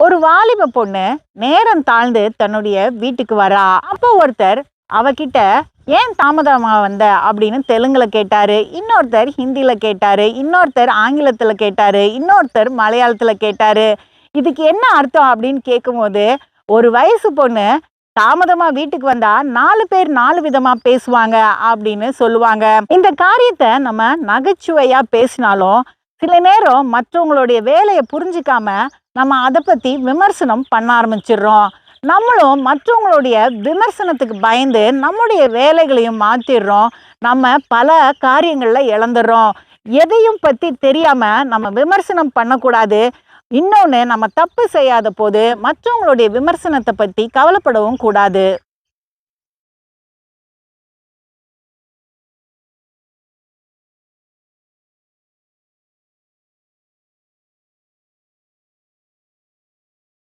ஒரு வாலிப பொண்ணு நேரம் தாழ்ந்து தன்னுடைய வீட்டுக்கு வரா. அப்போ ஒருத்தர் அவகிட்ட ஏன் தாமதமாக வந்த? அப்படின்னு தெலுங்கில் கேட்டாரு. இன்னொருத்தர் ஹிந்தியில் கேட்டாரு. இன்னொருத்தர் ஆங்கிலத்தில் கேட்டாரு. இன்னொருத்தர் மலையாளத்தில் கேட்டாரு. இதுக்கு என்ன அர்த்தம் அப்படின்னு கேட்கும்போது ஒரு வயசு பொண்ணு தாமதமா வீட்டுக்கு வந்தா நாலு பேர் நாலு விதமா பேசுவாங்க அப்படின்னு சொல்லுவாங்க. இந்த காரியத்தை நம்ம நகைச்சுவையா பேசினாலும் சில நேரம் மற்றவங்களுடைய வேலையை புரிஞ்சுக்காம நம்ம அதை பற்றி விமர்சனம் பண்ண ஆரம்பிச்சிடுறோம். நம்மளும் மற்றவங்களுடைய விமர்சனத்துக்கு பயந்து நம்முடைய வேலைகளையும் மாற்றிடுறோம் நம்ம பல காரியங்களில் இழந்துடுறோம். எதையும் பற்றி தெரியாமல் நம்ம விமர்சனம் பண்ணக்கூடாது. இன்னொன்று நம்ம தப்பு செய்யாத போது மற்றவங்களுடைய விமர்சனத்தை பற்றி கவலைப்படவும் கூடாது.